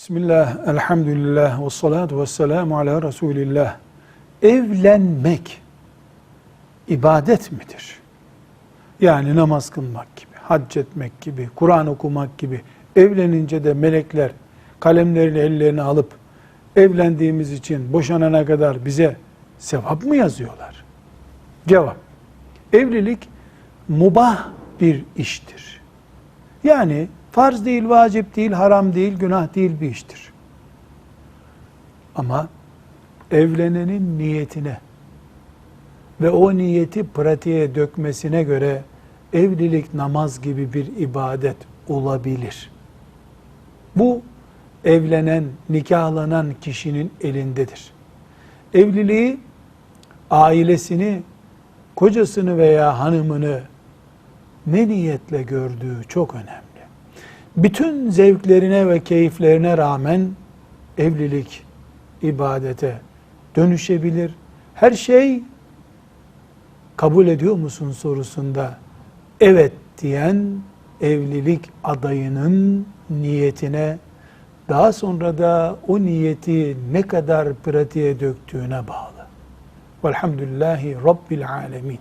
Bismillah, elhamdülillah, ve salatu ve selamu ala Resulillah. Evlenmek ibadet midir? Yani namaz kılmak gibi, hac etmek gibi, Kur'an okumak gibi. Evlenince de melekler kalemlerini ellerine alıp evlendiğimiz için boşanana kadar bize sevap mı yazıyorlar? Cevap. Evlilik mubah bir iştir. Yani farz değil, vacip değil, haram değil, günah değil bir iştir. Ama evlenenin niyetine ve o niyeti pratiğe dökmesine göre evlilik namaz gibi bir ibadet olabilir. Bu evlenen, nikahlanan kişinin elindedir. Evliliği ailesini, kocasını veya hanımını ne niyetle gördüğü çok önemli. Bütün zevklerine ve keyiflerine rağmen evlilik ibadete dönüşebilir. Her şey kabul ediyor musun sorusunda evet diyen evlilik adayının niyetine daha sonra da o niyeti ne kadar pratiğe döktüğüne bağlı. Velhamdülillahi Rabbil Alemin.